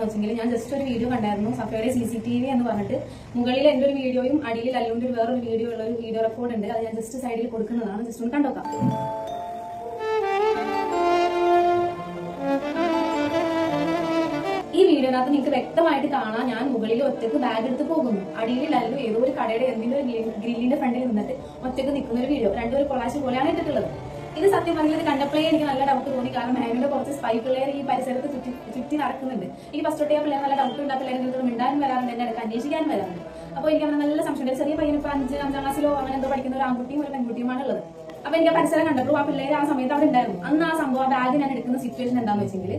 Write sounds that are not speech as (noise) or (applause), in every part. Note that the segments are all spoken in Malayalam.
വെച്ചെങ്കിൽ ഞാൻ ജസ്റ്റ് ഒരു വീഡിയോ കണ്ടായിരുന്നു. സഫയുടെ സി സി ടി വി എന്ന് പറഞ്ഞിട്ട്. മുകളിൽ എന്റെ ഒരു വീഡിയോയും അടിയിൽ അല്ലുകൊണ്ട് വേറൊരു വീഡിയോ ഉള്ള ഒരു വീഡിയോ റെക്കോർഡ് ഉണ്ട്. അത് ഞാൻ ജസ്റ്റ് സൈഡിൽ കൊടുക്കുന്നതാണ്. ജസ്റ്റ് ഒന്ന് കണ്ടോക്കാം. ഈ വീഡിയോനകത്ത് നിങ്ങൾക്ക് വ്യക്തമായിട്ട് കാണാം. ഞാൻ മുകളിൽ ഒറ്റയ്ക്ക് ബാഗ് എടുത്ത് പോകുന്നു. അടിയിൽ ലല്ലു ഏതോ ഒരു കടയുടെ എന്തെങ്കിലും ഗ്രില്ലിന്റെ ഫ്രണ്ടിൽ നിന്നിട്ട് ഒറ്റയ്ക്ക് നിൽക്കുന്ന ഒരു വീഡിയോ. രണ്ടൊരു കൊളാശ് പോലെയാണ് ഇട്ടിട്ടുള്ളത്. ഇത് സത്യം പറഞ്ഞാൽ ഇത് കണ്ടപ്പോഴേ എനിക്ക് നല്ല ഡൗട്ട് തോന്നി. കാരണം മാമിന്റെ കുറച്ച് സ്പൈ പിള്ളേർ ഈ പരിസരത്ത് ചുറ്റി ചുറ്റി നടക്കുന്നുണ്ട്. ഈ ഫസ്റ്റ് തൊട്ടേ പിള്ളേർ നല്ല ഡൗട്ട് ഉണ്ട് ആ പിള്ളേരെ നിങ്ങൾക്ക് മിണ്ടാനും വരാറുണ്ട് എന്റെ അടുത്ത് അന്വേഷിക്കാനും വരാറുണ്ട്. അപ്പോൾ എനിക്ക് അങ്ങനെ നല്ല സംശയം ചെറിയ പയ്യൻ ഇപ്പൊ അഞ്ച് അഞ്ചാം ക്ലാസ്സിലോ അങ്ങനെ എന്തോ പഠിക്കുന്ന ഒരു ആൺകുട്ടിയും ഒരു പെൺകുട്ടിയുമാണ് ഉള്ളത്. അപ്പൊ എനിക്ക് ആ പരിസരം കണ്ടപ്പോൾ ആ പിള്ളേർ ആ സമയത്ത് അവിടെ ഉണ്ടായിരുന്നു. അന്ന് ആ സംഭവം ആ ബാഗ് ഞാൻ എടുക്കുന്ന സിറ്റുവേഷൻ എന്താണെന്ന് വെച്ചെങ്കിൽ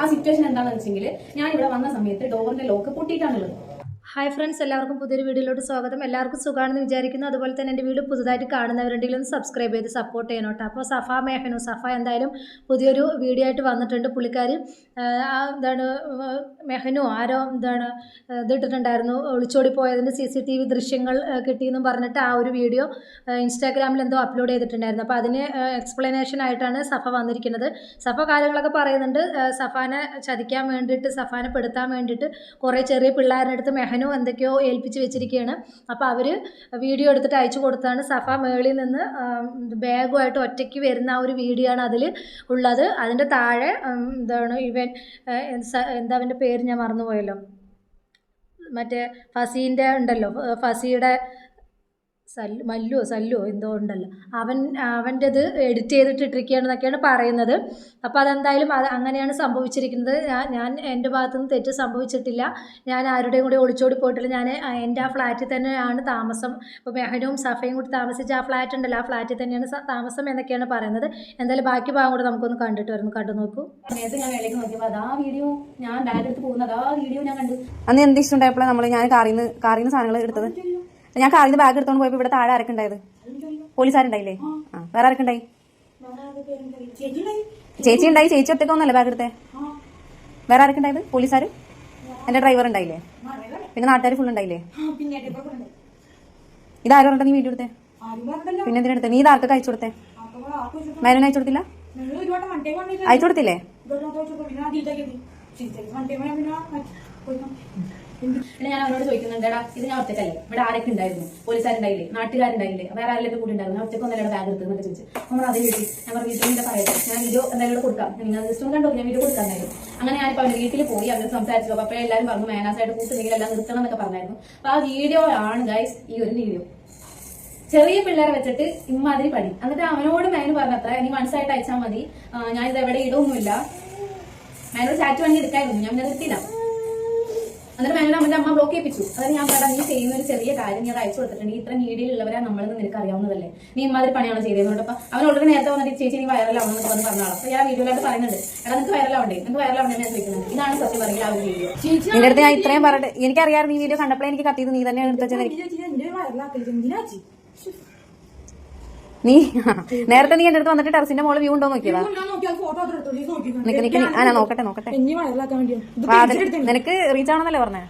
ആ സിറ്റുവേഷൻ എന്താണെന്ന് വെച്ചെങ്കിൽ ഞാൻ ഇവിടെ വന്ന സമയത്ത് ഡോറിന്റെ ലോക്ക് പൊട്ടിയിട്ടാണുള്ളത് ഹായ് ഫ്രണ്ട്സ് എല്ലാവർക്കും പുതിയൊരു വീഡിയോയിലോട്ട് സ്വാഗതം. എല്ലാവർക്കും സുഖമാണെന്ന് വിചാരിക്കുന്നു. അതുപോലെ തന്നെ എന്റെ വീഡിയോ പുതുതായിട്ട് കാണുന്നവരുണ്ടെങ്കിൽ ഒന്ന് സബ്സ്ക്രൈബ് ചെയ്ത് സപ്പോർട്ട് ചെയ്യണം അപ്പോൾ സഫ മേഹനു സഫ എന്തായാലും പുതിയൊരു വീഡിയോ ആയിട്ട് വന്നിട്ടുണ്ട്. ആ, എന്താണ് മെഹനു ആരോ എന്താണ് ഇതിട്ടിട്ടുണ്ടായിരുന്നു ഒളിച്ചോടി പോയതിന്റെ സി സി ടി വി ദൃശ്യങ്ങൾ കിട്ടിയെന്ന് കിട്ടിയെന്നും പറഞ്ഞിട്ട് ആ ഒരു വീഡിയോ ഇൻസ്റ്റാഗ്രാമിൽ എന്തോ അപ്ലോഡ് ചെയ്തിട്ടുണ്ടായിരുന്നു. അപ്പോൾ അതിന് എക്സ്പ്ലനേഷൻ ആയിട്ടാണ് സഫ വന്നിരിക്കുന്നത്. സഫ കാര്യങ്ങളൊക്കെ പറയുന്നുണ്ട്. സഫാനെ ചതിക്കാൻ വേണ്ടിയിട്ട് സഫാനെ പെടുത്താൻ വേണ്ടിയിട്ട് കുറേ ചെറിയ പിള്ളേരുടെ അടുത്ത് മെഹനു എന്തൊക്കെയോ ഏൽപ്പിച്ച് വെച്ചിരിക്കുകയാണ് അപ്പോൾ അവർ വീഡിയോ എടുത്തിട്ട് അയച്ചു കൊടുത്താണ് സഫ മേളിൽ നിന്ന് ബാഗുമായിട്ട് ഒറ്റയ്ക്ക് വരുന്ന ആ ഒരു വീഡിയോ ആണ് അതിൽ ഉള്ളത്. അതിന്റെ താഴെ എന്താണ് ഇവൻ എന്താ അവന്റെ പേര് ഞാൻ മറന്നുപോയല്ലോ. മറ്റേ ഫസീന്റെ ഉണ്ടല്ലോ ഫസിയുടെ സല്ലു മല്ലുവോ സല്ലുവോ എന്തോ ഉണ്ടല്ലോ. അവൻ അവന്റെത് എഡിറ്റ് ചെയ്തിട്ട് ഇട്ടിരിക്കുകയാണെന്നൊക്കെയാണ് പറയുന്നത്. അപ്പോൾ അതെന്തായാലും അത് അങ്ങനെയാണ് സംഭവിച്ചിരിക്കുന്നത്. ഞാൻ ഞാൻ എന്റെ ഭാഗത്തുനിന്ന് തെറ്റ് സംഭവിച്ചിട്ടില്ല. ഞാൻ ആരുടെയും കൂടി ഒളിച്ചോടി പോയിട്ടില്ല. ഞാൻ എന്റെ ആ ഫ്ലാറ്റിൽ തന്നെയാണ് താമസം. ഇപ്പോൾ മെഹനും സഫയും കൂടി താമസിച്ച ആ ഫ്ലാറ്റ് ഉണ്ടല്ലോ. ആ ഫ്ലാറ്റിൽ തന്നെയാണ് താമസം എന്നൊക്കെയാണ് പറയുന്നത്. എന്തായാലും ബാക്കി ഭാഗം കൂടെ നമുക്കൊന്ന് കണ്ടിട്ട് വരുന്നു കണ്ടു നോക്കൂ. നേരത്തെ ഞാൻ നോക്കിയപ്പോൾ അതാ വീഡിയോ ഞാൻ ഡയറക്റ്റ് എടുത്ത് പോകുന്നത്. അതാ വീഡിയോ ഞാൻ കണ്ടു. അന്ന് എന്ത് ഇഷ്ടമുണ്ടായപ്പോഴാണ് നമ്മൾ ഞാൻ കാറിന്ന് കാറിന്ന് സാധനങ്ങൾ എടുത്തത്? ഞാൻ കാറിന്റെ ബാഗ് എടുത്തോണ്ട് പോയപ്പോ ഇവിടെ താഴെ ആരൊക്കെണ്ടായത് പോലീസാരുണ്ടായില്ലേ? പോലീസുകാരുണ്ടായില്ലേ ആ വേറെ ആരൊക്കെണ്ടായി ചേച്ചി ഉണ്ടായി ചേച്ചി ഒറ്റക്കൊന്നല്ലേ ബാഗ് എടുത്തേ? വേറെ ആരൊക്കെണ്ടായത് പോലീസാര്? പോലീസുകാർ എന്റെ ഡ്രൈവർ ഉണ്ടായില്ലേ? പിന്നെ നാട്ടുകാർ ഫുൾ ഉണ്ടായില്ലേ? ഇതാരും പറഞ്ഞിട്ട് നീ വീഡിയോ എടുത്തേ? പിന്നെ എന്തിനാ എടുത്തേ? നീ ഇതാർക്കൊക്കെ അയച്ചു കൊടുത്തേ? മേനോന് അയച്ചു കൊടുത്തില്ല? അയച്ചു കൊടുത്തില്ലേ? പിന്നെ ഞാൻ അവനോട് ചോദിക്കുന്നുണ്ട് ഇത് ഞാൻ ഒറ്റക്കല്ലേ ഇവിടെ ആരൊക്കെ ഉണ്ടായിരുന്നു? പോലീസുകാരുണ്ടായില്ലേ? നാട്ടുകാരുണ്ടായില്ലേ? വേറെ ആരെല്ലാം കൂടി ഉണ്ടായിരുന്നു? ഒറ്റയ്ക്ക് ഒന്നല്ലേ ബാഗ് എടുത്ത് എന്നൊക്കെ ചോദിച്ചു. നമ്മൾ അതേ വീട്ടിൽ ഞാൻ പറഞ്ഞു വീട്ടിൽ പറയട്ടെ? ഞാൻ വീഡിയോ എന്തായാലും കൊടുക്കാം. നിങ്ങൾ ജസ്റ്റ് കണ്ടോ ഞാൻ വീഡിയോ കൊടുക്കാണ്ടായിരുന്നു. അങ്ങനെ ഞാൻ ഇപ്പോൾ അവന്റെ വീട്ടിൽ പോയി അവർ സംസാരിച്ചു. അപ്പോൾ എല്ലാവരും പറഞ്ഞു മേനാസായിട്ട് കൂട്ടുന്നെങ്കിൽ എല്ലാം നിർത്തണം എന്നൊക്കെ പറഞ്ഞായിരുന്നു. അപ്പോൾ ആ വീഡിയോ ആണ് ഗൈസ് ഈ ഒരു വീഡിയോ ചെറിയ പിള്ളേരെ വെച്ചിട്ട് ഇമ്മാതിരി പണി. എന്നിട്ട് അവനോട് മേനു പറഞ്ഞത്ര ഇനി മനസ്സായിട്ട് അയച്ചാൽ മതി. ഞാൻ എവിടെ ഇടൊന്നുമില്ല. മേനോട് ചാറ്റ് വാങ്ങി എടുക്കായിരുന്നു. ഞാൻ നിർത്തിയില്ല. എന്നിട്ട് മേനോട് അവന്റെ അമ്മ ബ്ലോക്ക് ചെയ്യിപ്പിച്ചു അതായത് ഞാൻ പറയാം നീ ചെയ്യുന്ന ഒരു ചെറിയ കാര്യം നീ അത് അയച്ചു കൊടുത്തിട്ടുണ്ട്. ഇത്ര മീഡിയയിലുള്ളവരെ നമ്മളെന്ന് നിനക്ക് അറിയാവുന്നതല്ലേ? നീ ഇമ്മാതിരി പണിയാണ് ചെയ്തതെന്ന് അപ്പൊ അവൻ ഓൾറെഡി നേരത്തെ വന്നിട്ട് ചേച്ചി നീ വൈറലാവണം എന്ന് പറഞ്ഞു പറഞ്ഞാൽ അപ്പൊ ഞാൻ വീഡിയോയിലായിട്ട് പറയുന്നുണ്ട്. എടാ നിനക്ക് വൈറലാവണ്ടേ നിനക്ക് വൈറലാവണ്ടേ ഞാൻ ചോദിക്കുന്നത് ഇതാണ് സത്യം പറയുക ആ ഒരു വീഡിയോ എന്റെ അടുത്ത് ഞാൻ ഇത്രയും പറഞ്ഞിട്ട് എനിക്കറിയാമായിരുന്നു നീ വീഡിയോ കണ്ടപ്പോഴേ എനിക്ക് കത്തിയത് നീ തന്നെയാണ് എടുത്ത് വെച്ചത്. നീ നേരത്തെ നീ എന്റെ അടുത്ത് വന്നിട്ട് ടെറസിന്റെ മോൾ വ്യൂ ഉണ്ടോ നോക്കിയതാ? നിക്ക് നിക്ക് നീ- ആ ഞാൻ നോക്കട്ടെ നോക്കട്ടെ. വാതിൽ നിനക്ക് റീച്ച് ആവണമെന്നല്ലേ പറഞ്ഞേ?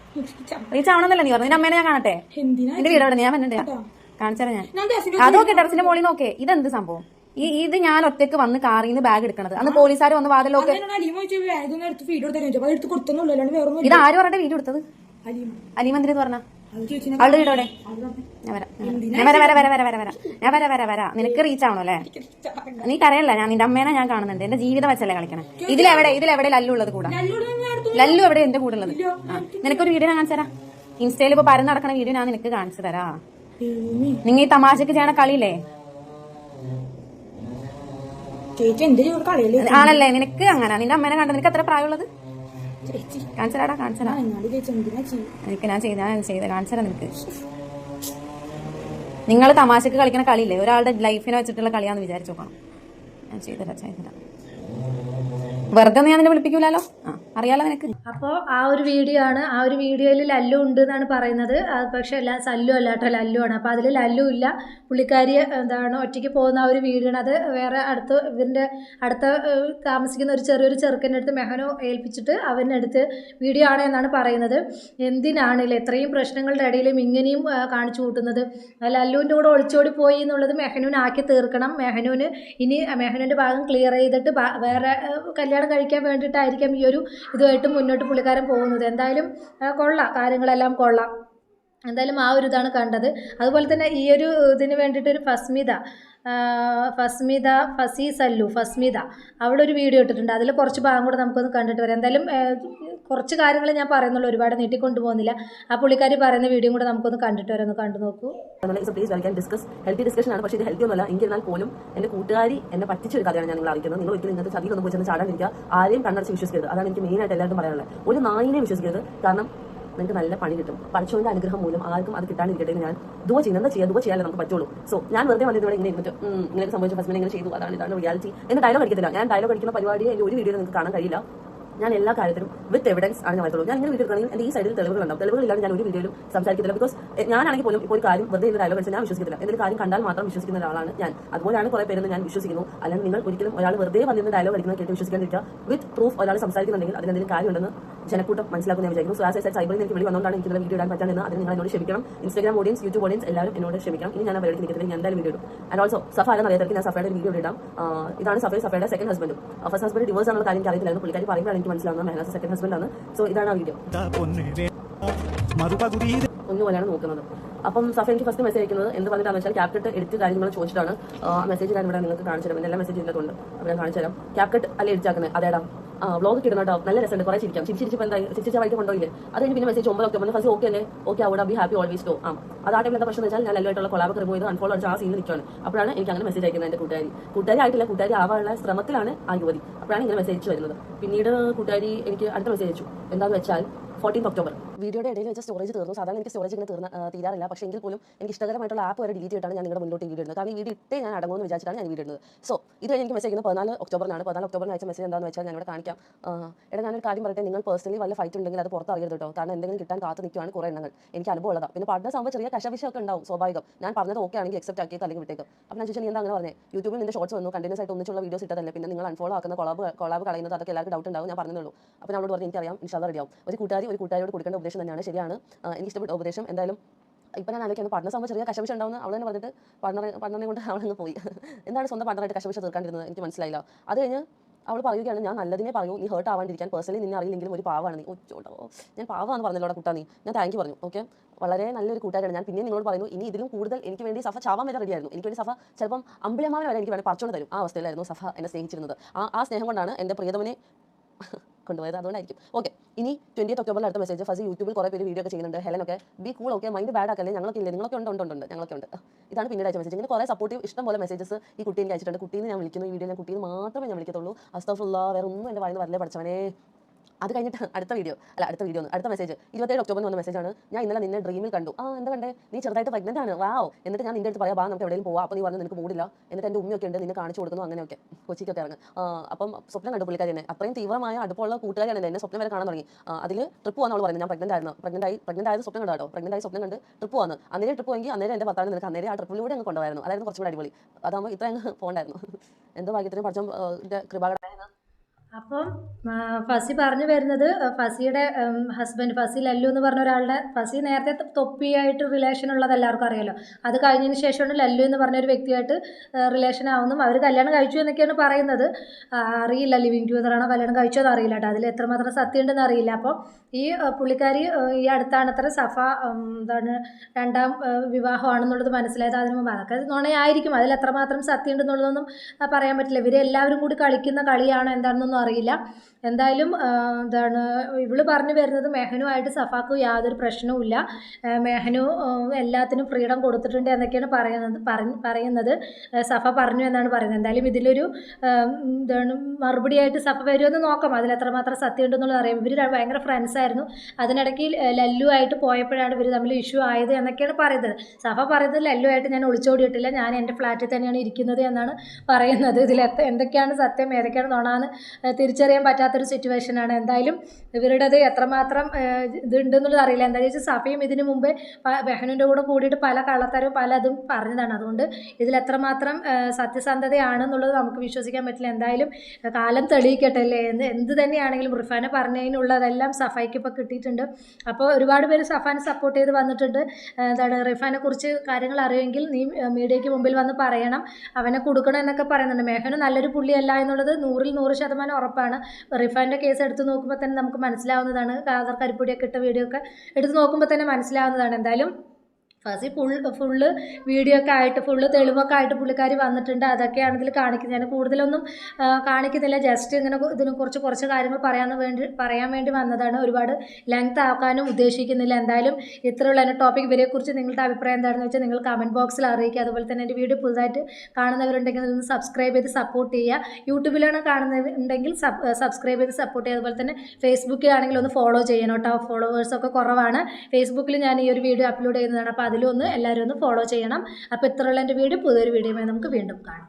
റീച്ച് ആവണമെന്നല്ലേ നീ പറഞ്ഞു? നിന്റെ അമ്മേനെ ഞാൻ കാണട്ടെ. എന്റെ വീട് അവിടെ ഞാൻ വന്നിട്ട് കാണിച്ചാലേ ഞാൻ. അതൊക്കെ ടെറസിന്റെ മോളിൽ നോക്കേ ഇതെന്ത് സംഭവം? ഈ ഇത് ഞാൻ ഒറ്റയ്ക്ക് വന്ന് കാറിൽ നിന്ന് ബാഗ് എടുക്കണത്. അന്ന് പോലീസുകാർ വന്ന് വാതിലൊക്കെ ഇത് ആര് പറഞ്ഞിട്ട് വീഡിയോ എടുത്തത്? അലിമന്ദിരം പറഞ്ഞ? അവളുടെ വീട് എവിടെ ഞാൻ വരാം ഞാൻ വരാം. വരാം വരാം വരാം വരാം വരാം. ഞാൻ വരാം വരാം വരാം. നിനക്ക് റീച്ച് ആവണോ അല്ലേ? നീ കരയല്ല ഞാൻ നിന്റെ അമ്മേനെ ഞാൻ കാണുന്നുണ്ട്. എന്റെ ജീവിതം വെച്ചല്ലേ കളിക്കണം. ഇതിലെവിടെ ഇതിലെവിടെ ലല്ലു ഉള്ളത് കൂടാ? ലല്ലു എവിടെ? എന്റെ കൂടെ ഉള്ളത്. നിനക്കൊരു വീഡിയോ ഞാൻ കാണിച്ചു തരാം ഇൻസ്റ്റയിൽ ഇപ്പൊ പരന്ന് നടക്കണ വീഡിയോ ഞാൻ നിനക്ക് കാണിച്ചു തരാ. നിങ്ങ ഈ തമാശക്ക് ചെയ്യണ കളിയല്ലേ? ആണല്ലേ നിനക്ക് അങ്ങനെ. നിന്റെ അമ്മേനെ കണ്ട? നിനക്ക് എത്ര പ്രായമുള്ളത്? കാണിച്ചരാടാ കാണിച്ചരാ എനിക്ക് ഞാൻ ചെയ്ത ഞാൻ ചെയ്ത കാണിച്ചരാ നിനക്ക്. നിങ്ങൾ തമാശക്ക് കളിക്കുന്ന കളിയില്ലേ? ഒരാളുടെ ലൈഫിനെ വെച്ചിട്ടുള്ള കളിയാന്ന് വിചാരിച്ചു നോക്കണം. ഞാൻ ചെയ്തരാ ചെയ്തരാ. വെറുതെ ഒന്നും ഞാൻ നിന്നെ വിളിപ്പിക്കൂലോ ആ. അറിയാലോ നിനക്ക്? അപ്പോൾ ആ ഒരു വീഡിയോ ആണ്. ആ ഒരു വീഡിയോയിൽ ലല്ലു ഉണ്ട് എന്നാണ് പറയുന്നത്. പക്ഷെ എല്ലാം സല്ലു അല്ല കേട്ടോ ലല്ലു ആണ്. അപ്പോൾ അതിൽ ലല്ലു ഇല്ല. പുള്ളിക്കാരി എന്താണ് ഒറ്റയ്ക്ക് പോകുന്ന ആ ഒരു വീഡിയോ ആണ്. അത് വേറെ അടുത്ത് ഇവരുടെ അടുത്ത താമസിക്കുന്ന ഒരു ചെറിയൊരു ചെറുക്കന്റെ അടുത്ത് മെഹനോ ഏൽപ്പിച്ചിട്ട് അവന്റെ അടുത്ത് വീഡിയോ ആണ് എന്നാണ് പറയുന്നത്. എന്തിനാണില്ലേ ഇത്രയും പ്രശ്നങ്ങളുടെ ഇടയിലും ഇങ്ങനെയും കാണിച്ചു കൂട്ടുന്നത്? ലല്ലുവിന്റെ കൂടെ ഒളിച്ചോടി പോയി എന്നുള്ളത് മെഹനൂനാക്കി തീർക്കണം. മെഹനൂന് ഇനി മെഹനൂന്റെ ഭാഗം ക്ലിയർ ചെയ്തിട്ട് വേറെ കല്യാണം കഴിക്കാൻ വേണ്ടിയിട്ടായിരിക്കാം ഈ ഒരു ഇതുമായിട്ട് മുന്നോട്ട് പുള്ളിക്കാരൻ പോകുന്നത്. എന്തായാലും കൊള്ള. കാര്യങ്ങളെല്ലാം കൊള്ളാം. എന്തായാലും ആ ഒരു ഇതാണ് കണ്ടത്. അതുപോലെ തന്നെ ഈ ഒരു ഇതിന് വേണ്ടിയിട്ടൊരു ആ, ഫസ്മിത ഫസി സല്ലു ഫസ്മിത. അവിടെ ഒരു വീഡിയോ ഇട്ടിട്ടുണ്ട്. അതിൽ കുറച്ച് ഭാഗം കൂടെ നമുക്കൊന്ന് കണ്ടിട്ട് വരാം. എന്തായാലും കുറച്ച് കാര്യങ്ങൾ ഞാൻ പറയുന്നുള്ളൂ. ഒരുപാട് നീട്ടിക്കൊണ്ടു പോകുന്നില്ല. ആ പുള്ളിക്കാരി പറയുന്ന വീഡിയോ കൂടെ നമുക്കൊന്ന് കണ്ടിട്ട് വരാം. ഒന്ന് കണ്ടു നോക്കൂ. ഡിസ്കസ് ഹെൽത്തി ഡിസ്കഷൻ ആണ്. പക്ഷേ ഇത് ഹെൽത്തി ഒന്നുമല്ല. എങ്കിരുന്നാൽ പോലും എന്റെ കൂട്ടുകാരി എന്നെ പറ്റിച്ച ഒരു കഥയാണ് ഞാൻ നിങ്ങൾ അറിയിക്കുന്നത്. നിങ്ങൾ ഒരിക്കലും ഇങ്ങനത്തെ ചതി പോയി ചെന്ന് ചാടാണ്ടിരിക്കുക ആരെയും കണ്ണടച്ച് വിശ്വസിക്കരുത്. അതാണ് എനിക്ക് മെയിൻ ആയിട്ട് എല്ലാവർക്കും പറയാനുള്ളത്. ഒരു നായിനെ വിശ്വസിക്കരുത്. കാരണം നിങ്ങൾക്ക് നല്ല പണി കിട്ടും. പഠിച്ചോന്റെ അനുഗ്രഹം മൂലം ആർക്കും അത് കിട്ടാണ്ടിരിക്കട്ടെ ഞാൻ ദുവ ചെയ്യുന്നത് ചെയ്യാം ദുവ ചെയ്യാൻ നമുക്ക് പറ്റുള്ളൂ. സോ ഞാൻ വെറുതെ വന്നിട്ട് ഇവിടെ ഇങ്ങനെ ഇരുന്നിട്ട് ഇങ്ങനെ സംഭവിച്ച ഫസ്റ്റ് ഇങ്ങനെ ചെയ്തു അതാണ് ഇതാണ് റിയാലിറ്റി എന്റെ ഡയലോഗ് അടിക്കത്തില്ല. ഞാൻ ഡയലോഗ് അടിക്കുന്ന പരിപാടി എന്റെ ഒരു വീഡിയോ നിങ്ങൾക്ക് കാണാൻ കഴിയില്ല. ഞാൻ എല്ലാ കാര്യത്തിലും വിത്ത് എവിഡൻസ് ആണ് ഞാൻ വരുള്ളൂ ഞാൻ ഇങ്ങനെ വീഡിയോ എടുക്കണമെങ്കിൽ എന്റെ ഈ സൈഡിൽ തെളിവുകൾ ഉണ്ടാവും. തെളിവുകളില്ലാതെ ഞാൻ ഒരു വീഡിയോയിലും സംസാരിക്കത്തില്ല. ബിക്കോസ് ഞാനാണെങ്കിൽ പോലും ഇപ്പോൾ ഒരു കാര്യം വെറുതെ ഒരു ഡയലോഗ് അടിച്ചാൽ ഞാൻ വിശ്വസിക്കത്തില്ല. എന്തെങ്കിലും കാര്യം കണ്ടാൽ മാത്രം വിശ്വസിക്കുന്ന ഒരാളാണ് ഞാൻ. അതുപോലെയാണ് കുറെ പേരെന്ന് ഞാൻ വിശ്വസിക്കുന്നു. അല്ലെങ്കിൽ നിങ്ങൾ ഒരിക്കലും ഒരാൾ വെറുതെ വന്നിരുന്ന ഡയലോഗ് അടിക്കുന്നത് കേട്ട് വിശ്വസിക്കാതിരിക്കുക. വിത്ത് പ്രൂഫ് ഒരാൾ സംസാരിക്കുന്നുണ്ടെങ്കിൽ അതിനെന്തെങ്കിലും കാര്യമുണ്ടെന്ന് ജനക്കൂട്ടം മനസ്സിലാക്കുന്ന വിചാരിക്കും വിചാരിക്കുന്നു. സോ ആസ് ഐ സൈബറിൽ എനിക്ക് വിളി വന്നുകൊണ്ടാണ് എനിക്ക് വീഡിയോ ഇടാൻ പറ്റാണെന്ന് അതിന് നിങ്ങൾ എന്നോട് ക്ഷമിക്കണം. ഇൻസ്റ്റാഗ്രാം ഓഡിയൻസ് യൂട്യൂബ് ഓഡിയൻസ് എല്ലാവരും എന്നോട് ക്ഷമിക്കണം. ഇനി ഞാൻ പരിപാടിക്ക് നിൽക്കുന്നത് ഞാൻ എന്തായാലും വീഡിയോ ഇടും. ആൻഡ് ഓൾസോ സഫ ആരെന്ന് അറിയാത്ത ഞാൻ സഫയുടെ വീഡിയോ ഇടാം. ഇതാണ് സഫ സഫയുടെ സെക്കൻഡ് ഹസ്ബൻഡും ഫസ്റ്റ് ഹസ്ബൻഡ് ഡിവോഴ്സ് ആണെന്ന കാര്യം എനിക്ക് അറിയത്തില്ലായിരുന്നു. പുള്ളിക്കാരി പറയുമ്പോഴാണ് എനിക്ക് മനസ്സിലാവുന്നത്. മെഹനാസ് സെക്കൻഡ് ഹസ്ബൻഡ് ആണ്. സോ ഇതാണ് ആ വീഡിയോ ഒന്ന് ഒന്നുപോലെയാണ് നോക്കുന്നത്. അപ്പം സഫ എനിക്ക് ഫസ്റ്റ് മെസ്സേജ് അയക്കുന്നത് എന്ത് പറഞ്ഞിട്ടാന്ന് വെച്ചാൽ ക്യാപ്കട്ട് എടുത്ത് കാര്യങ്ങൾ ചോദിച്ചിട്ടാണ്. മെസ്സേജ് ഞാൻ ഇവിടെ നിങ്ങൾക്ക് കാണിച്ചു തരാം. എല്ലാ മെസ്സേജ് ഇതിനകത്തുണ്ട്. അപ്പോൾ ഞാൻ കാണിച്ചു തരാം. ക്യാപ്കട്ട് അല്ലേ എഡിറ്റാക്കുന്നത് അതേടാ. വ്ളോഗ് കിട്ടുന്ന കേട്ടോ നല്ല രസമുണ്ട്. കുറേ ചിരിക്കാം. ചിരിച്ചിരിച്ചപ്പോൾ എന്തായി? ചിരിച്ച വഴിക്ക് കൊണ്ടുപോയില്ലേ അത് കഴിഞ്ഞ് പിന്നെ മെസ്സേജ് ഒമ്പത് ഒക്ടോബർ. ഫസ്റ്റ് ഓക്കെ അല്ലേ? ഓക്കെ അവിടെ ബി ഹാപ്പി ഓൾവേസ് ടോ ആ അത് ആ ടൈമിൽ എന്താ പ്രശ്നം വെച്ചാൽ ഞാൻ എല്ലായിട്ടുള്ള കൊളാബ് റിമൂവ് ചെയ്ത് അൺഫോളോ അടിച്ച് ആ സീനിൽ നിൽക്കുകയാണ് അപ്പോഴാണ് എനിക്ക് അങ്ങനെ മെസ്സേജ് അയക്കുന്നത് എന്റെ കൂട്ടുകാരി. കൂട്ടുകാരി ആയിട്ടില്ല. കൂട്ടുകാരി ആവാനുള്ള ശ്രമത്തിലാണ് ആ അപ്പോഴാണ് ഇങ്ങനെ മെസ്സേജ് വരുന്നത്. പിന്നീട് കൂട്ടുകാരി എനിക്ക് അടുത്ത മെസ്സേജ് അയച്ചു. എന്താണെന്ന് വെച്ചാൽ ഫോർട്ടീൻ ഒക്ടോബർ വീഡിയോയുടെ ഇടയിൽ വെച്ച് സ്റ്റോറേജ് തീർന്നു. സാധാരണ എനിക്ക് സ്റ്റോറേജ് ഇങ്ങനെ തീർന്ന തീരാറില്ല. പക്ഷേ എങ്കിൽ പോലും എനിക്ക് ഇഷ്ടകരമായിട്ടുള്ള ആപ്പ് വരെ ഡിലീറ്റ് ചെയ്തിട്ടാണ് ഞാൻ നിങ്ങളുടെ മുന്നോട്ട് വീഡിയോ ഇടുന്നത്. കാരണം ഈ വീഡിയോ ഇട്ടേ ഞാൻ അടങ്ങുമെന്ന് വിചാരിച്ചിട്ടാണ് ഞാൻ വീഡിയോ ഇടുന്നത്. സോ ഇത് കഴിഞ്ഞ് എനിക്ക് മെസ്സേജ് ചെയ്യുന്നത് പതിനാല് ഒക്ടോബറിനാണ് പതിനാല് ഒക്ടോബറിന് അയച്ച മെസ്സേജ് എന്താണെന്ന് വെച്ചാൽ ഞാൻ ഇവിടെ കാണിക്കാം. എടാ ഞാനൊരു കാര്യം പറയട്ടെ. നിങ്ങൾ പേഴ്സണലി വല്ല ഫൈറ്റ് ഉണ്ടെങ്കിൽ അത് പുറത്ത് അറിയരുത് കേട്ടോ കാരണം എന്തെങ്കിലും കിട്ടാൻ കാത്ത് നിൽക്കുകയാണ് കുറേ എണ്ണങ്ങൾ. എനിക്ക് അനുഭവം ഉള്ളതാണ് പിന്നെ പാർട്ട്നേഴ്സ് ആകുമ്പോൾ ചെറിയ കശവിശമൊക്കെ ഉണ്ടാവും സ്വാഭാവികം. ഞാൻ പറഞ്ഞത് ഓക്കെ ആണെങ്കിൽ അക്സെപ്റ്റ് ആക്കി അല്ലെങ്കിൽ വിട്ടേക്കും. അപ്പം ഞാൻ ചോദിച്ചാൽ നീ എന്താ അങ്ങനെ പറഞ്ഞേ? യൂട്യൂബിൽ നിന്റെ ഷോർട്സ് വന്നു. കണ്ടിന്യൂസ് ആയിട്ട് ഒന്നിച്ചുള്ള വീഡിയോസ് ഇട്ടതല്ലേ? പിന്നെ നിങ്ങൾ അൺഫോളോ ആക്കുന്ന കൊളാബ് കൊളാബ് കളയുന്നത് അതൊക്കെ എല്ലാവർക്കും ഡൗട്ട് ഉണ്ടാവും. ഞാൻ പറഞ്ഞുള്ളൂ അപ്പോൾ നമ്മളോട് പറഞ്ഞ് എനിക്കറിയാം. ഇൻഷാല്ല റെഡിയാവും ഒരു കൂട്ടുകാരി ഒരു കൂട്ടുകാരിയോട് കൊടുക്കേണ്ട ഉപദേശം തന്നെയാണ്. ശരിയാണ്. എനിക്ക് ഇഷ്ടപ്പെട്ട ഉപദേശം. എന്തായാലും ഇപ്പം ഞാൻ ആലോചിക്കുന്നത് പാർട്ട്നർ ആകുമ്പോൾ ചെറിയ കശവിശം ഉണ്ടാവുന്ന അവൾ തന്നെ പറഞ്ഞിട്ട് പാർട്ണർ പാർട്ണറിനെ കൊണ്ട് അവളങ്ങ് പോയി. (laughs) എന്താണ് സ്വന്തം പാർട്ണറായിട്ട് കശവിശ തീർക്കാണ്ടിരുന്നത്? എനിക്ക് മനസ്സിലായില്ല. അത് കഴിഞ്ഞ് അവൾ പറയുകയാണ് ഞാൻ നല്ലതിനെ പറയൂ. നീ ഹേർട്ട് ആവാണ്ടിരിക്കാൻ. പേഴ്സണലി നിന്നെ അറിയില്ലെങ്കിലും ഒരു പാവാണ് നീ. ഒച്ചോട്ടോ ഞാൻ പാവാന്ന് പറഞ്ഞല്ലോ കുട്ടാ നീ. ഞാൻ താങ്ക് യു പറഞ്ഞു. ഓക്കെ വളരെ നല്ലൊരു കൂട്ടുകാരാണ് ഞാൻ പിന്നെ നിങ്ങളോട് പറയുന്നു ഇനി ഇതിലും കൂടുതൽ എനിക്ക് വേണ്ടി സഫ ചാവാൻ വരെ റെഡിയായിരുന്നു എനിക്ക് വേണ്ടി സഫ ചിലപ്പം അമ്പിളിയമ്മാവനെ വരെ എനിക്ക് വേണ്ടി പറിച്ചോണ്ട് തരും. ആ അവസ്ഥയിലായിരുന്നു സഫ എന്നെ സ്നേഹിച്ചിരുന്നത്. ആ ആ സ്നേഹം കൊണ്ടാണ് എന്റെ പ്രിയതമനെ കൊണ്ടുപോയത് അതുകൊണ്ടായിരിക്കും. ഓക്കെ ഇനി ട്വന്റി ഒക്ടോബറിൽ അടുത്ത മെസ്സേജ് ഫസ്റ്റ് യൂട്യൂബിൽ കുറേ പേര് വീഡിയോ ഒക്കെ ചെയ്യുന്നുണ്ട്. ഹെലനൊക്കെ be cool okay mind bad ആക്കല്ലേ? ഞങ്ങളൊക്കെ ഇല്ലേ? നിങ്ങളൊക്കെ ഉണ്ട് ഉണ്ട് ഉണ്ട് ഞങ്ങളൊക്കെ ഉണ്ട്. ഇതാണ് പിന്നീട് അയച്ച മെസ്സേജ് ഇങ്ങനെ കുറേ സപ്പോർട്ടീവ് ഇഷ്ടം പോലെ മെസ്സേജസ് ഈ കുട്ടീനെ അയച്ചിട്ടുണ്ട്. കുട്ടീനെ ഞാൻ വിളിക്കുന്നു ഈ വീഡിയോ ഞാൻ കുട്ടീനെ മാത്രമേ ഞാൻ വിളിക്കത്തുള്ളൂ. അസ്തഫുള്ള വേറെ ഒന്നും എന്റെ വായിന്ന് വരലേ പഠിച്ചവനെ. അത് കഴിഞ്ഞിട്ട് (laughs) അടുത്ത വീഡിയോ അല്ല അടുത്ത വീഡിയോ അടുത്ത മെസ്സേജ് ഇരുപത്തേഴ് ഒക്ടോബറിൽ വന്ന മെസ്സേജാണ് ഞാൻ ഇന്നലെ നിന്നെ ഡ്രീമിൽ കണ്ടു. ആ എന്താ കണ്ടേ? നീ ചെറുതായിട്ട് പ്രഗ്നന്റ് ആണ്. വാവ് എന്നിട്ട് ഞാൻ നിന്റെ അടുത്ത് പറയാം നമുക്ക് എവിടെയും പോവാം. അപ്പോൾ നീ പറഞ്ഞു നിനക്ക് മൂടില്ല. എന്നിട്ട് എന്റെ ഉമ്മയൊക്കെ ഉണ്ട് നിന്നെ കാണിച്ചു കൊടുക്കുന്നു അങ്ങനെയൊക്കെ. കൊച്ചിക്കൊക്കെ ഇറങ്ങും. അപ്പം സ്വപ്നം കണ്ടു പുള്ളിക്കാരി തന്നെ അത്രയും തീവ്രമായ അടുപ്പുള്ള കൂട്ടുകാരിയാണ് എന്നെ. സ്വപ്നം വരെ കാണാൻ തുടങ്ങി. അതിൽ ട്രിപ്പ് പോകാൻ അവൾ പറയുന്നത് ഞാൻ പ്രഗ്നന്റ് ആയിരുന്നു. പ്രഗ്നന്റ് ആയി പ്രഗ്നന്റ് ആയത് സ്വപ്നം കണ്ടോ പ്രഗ്നന്റ് ആയി സ്വപ്നം കണ്ട് ട്രിപ്പ് വന്ന് അന്നേരം ട്രിപ്പ് പോയെങ്കിൽ അന്നേരം എന്റെ ഭർത്താവിന് നിനക്ക് അന്നേരം ആ ട്രിപ്പിലൂടെ അങ്ങ് കൊണ്ടുപോയിരുന്നു അതായിരുന്നു കുറച്ചുകൂടി അടിപൊളി. അതാകുമ്പോൾ ഇത്ര അങ്ങ് പോകണ്ടായിരുന്നു. (laughs) എന്തോ ഭാഗ്യത്തിന് പഠിച്ചോ കൃപാകട അപ്പം ഫസി പറഞ്ഞു വരുന്നത് ഫസിയുടെ ഹസ്ബൻഡ് ഫസി ലല്ലു എന്ന് പറഞ്ഞ ഒരാളുടെ ഫസി നേരത്തെ തൊപ്പിയായിട്ട് റിലേഷൻ ഉള്ളത് എല്ലാവർക്കും അറിയാലോ. അത് കഴിഞ്ഞതിന് ശേഷമാണ് ലല്ലു എന്ന് പറഞ്ഞ ഒരു വ്യക്തിയായിട്ട് റിലേഷൻ ആവുന്നതും അവർ കല്യാണം കഴിച്ചു എന്നൊക്കെയാണ് പറയുന്നത്. അറിയില്ല ലിവിങ് ടുഗദറാണോ കല്യാണം കഴിച്ചോ എന്ന് അറിയില്ല കേട്ടോ. അതിൽ എത്രമാത്രം സത്യം ഉണ്ടെന്ന് അറിയില്ല. അപ്പോൾ ഈ പുള്ളിക്കാരി ഈ അടുത്താണ് അത്ര സഫ എന്താണ് രണ്ടാം വിവാഹമാണെന്നുള്ളത് മനസ്സിലായത് അതിന് മുമ്പ് അതൊക്കെ നുണയായിരിക്കും. അതിൽ എത്രമാത്രം സത്യം ഉണ്ടെന്നുള്ളതൊന്നും പറയാൻ പറ്റില്ല. ഇവരെല്ലാവരും കൂടി കളിക്കുന്ന കളിയാണോ എന്താണെന്നൊന്നും അറിയില്ല. എന്തായാലും എന്താണ് ഇവൾ പറഞ്ഞു വരുന്നത് മെഹനുമായിട്ട് സഫാക്ക് യാതൊരു പ്രശ്നവുമില്ല മെഹനു എല്ലാത്തിനും ഫ്രീഡം കൊടുത്തിട്ടുണ്ട് എന്നൊക്കെയാണ് പറയുന്നത് പറയുന്നത്. സഫ പറഞ്ഞു എന്നാണ് പറയുന്നത്. എന്തായാലും ഇതിലൊരു എന്താണ് മറുപടിയായിട്ട് സഫ വരുമെന്ന് നോക്കാം. അതിൽ എത്രമാത്രം സത്യം ഉണ്ടെന്നുള്ളത് അറിയാം. ഇവർ ഭയങ്കര ഫ്രണ്ട്സ് ആയിരുന്നു. അതിനിടയ്ക്ക് ലല്ലു ആയിട്ട് പോയപ്പോഴാണ് ഇവർ തമ്മിൽ ഇഷ്യൂ ആയത് എന്നൊക്കെയാണ് പറയുന്നത്. സഫ പറയുന്നത് ലല്ലു ആയിട്ട് ഞാൻ ഒളിച്ചോടിയിട്ടില്ല. ഞാൻ എന്റെ ഫ്ലാറ്റിൽ തന്നെയാണ് ഇരിക്കുന്നത് എന്നാണ് പറയുന്നത്. ഇതിൽ എന്തൊക്കെയാണ് സത്യം ഏതൊക്കെയാണ് നുണാന്ന് തിരിച്ചറിയാൻ പറ്റാത്തൊരു സിറ്റുവേഷനാണ് എന്തായാലും ഇവരുടേത് എത്രമാത്രം ഇതുണ്ടെന്നുള്ളത് അറിയില്ല. എന്താ വെച്ചാൽ സഫയും ഇതിന് മുമ്പേ ബെഹനുന്റെ കൂടെ കൂടിയിട്ട് പല കള്ളത്തരവും പലതും പറഞ്ഞതാണ്. അതുകൊണ്ട് ഇതിൽ എത്രമാത്രം സത്യസന്ധതയാണെന്നുള്ളത് നമുക്ക് വിശ്വസിക്കാൻ പറ്റില്ല. എന്തായാലും കാലം തെളിയിക്കട്ടെ അല്ലേ? എന്ത് എന്ത് തന്നെയാണെങ്കിലും റിഫാനെ പറഞ്ഞതിനുള്ളതെല്ലാം സഫയ്ക്ക് ഇപ്പോൾ കിട്ടിയിട്ടുണ്ട്. അപ്പോൾ ഒരുപാട് പേര് സഫാനെ സപ്പോർട്ട് ചെയ്ത് വന്നിട്ടുണ്ട്. എന്താണ് റിഫാനെ കുറിച്ച് കാര്യങ്ങൾ അറിയുമെങ്കിൽ നീ മീഡിയയ്ക്ക് മുമ്പിൽ വന്ന് പറയണം. അവനെ കൊടുക്കണം എന്നൊക്കെ പറയുന്നുണ്ട്. മേഘന നല്ലൊരു പുള്ളിയല്ല എന്നുള്ളത് നൂറിൽ നൂറ് ശതമാനം ഉറപ്പാണ്. റിഫാന്റെ കേസ് എടുത്ത് നോക്കുമ്പോൾ തന്നെ നമുക്ക് മനസ്സിലാവുന്നതാണ്. ആധാർ കരിപ്പൊടിയൊക്കെ ഇട്ട വീഡിയോ ഒക്കെ എടുത്ത് നോക്കുമ്പോൾ തന്നെ മനസ്സിലാവുന്നതാണ്. എന്തായാലും ഫസ്റ്റ് ഫുൾ ഫുള്ള് വീഡിയോ ഒക്കെ ആയിട്ട് ഫുള്ള് തെളിവൊക്കെ ആയിട്ട് പുള്ളിക്കാരി വന്നിട്ടുണ്ട്. അതൊക്കെയാണ് ഇതിൽ കാണിക്കുന്നത്. ഞാൻ കൂടുതലൊന്നും കാണിക്കുന്നില്ല. ജസ്റ്റ് ഇങ്ങനെ ഇതിനെക്കുറിച്ച് ഇതിനെ കുറച്ച് കാര്യങ്ങൾ പറയാൻ വേണ്ടി പറയാൻ വേണ്ടി വന്നതാണ്. ഒരുപാട് ലെങ്ത് ആക്കാനും ഉദ്ദേശിക്കുന്നില്ല. എന്തായാലും ഇത്രയുള്ള എന്റെ ടോപ്പിക് ഇവരെക്കുറിച്ച് നിങ്ങളുടെ അഭിപ്രായം എന്താണെന്ന് വെച്ചാൽ നിങ്ങൾ കമന്റ് ബോക്സിൽ അറിയിക്കുക. അതുപോലെ തന്നെ എന്റെ വീഡിയോ പുതുതായിട്ട് കാണുന്നവരുണ്ടെങ്കിൽ ഒന്ന് സബ്സ്ക്രൈബ് ചെയ്ത് സപ്പോർട്ട് ചെയ്യുക. യൂട്യൂബിലാണ് കാണുന്നുണ്ടെങ്കിൽ സബ്സ്ക്രൈബ് ചെയ്ത് സപ്പോർട്ട് ചെയ്യുക. അതുപോലെ തന്നെ ഫേസ്ബുക്കിലാണെങ്കിൽ ഒന്ന് ഫോളോ ചെയ്യണം കേട്ടോ. ഫോളോവേഴ്സൊക്കെ കുറവാണ്. ഫേസ്ബുക്കിൽ ഞാൻ ഈ ഒരു വീഡിയോ അപ്ലോഡ് ചെയ്യുന്നതാണ്. അപ്പോൾ അതിലൊന്ന് എല്ലാവരും ഒന്ന് ഫോളോ ചെയ്യണം. അപ്പോൾ ഇത്രയുള്ള എന്റെ വീഡിയോ. പുതിയൊരു വീഡിയോയുമായി നമുക്ക് വീണ്ടും കാണാം.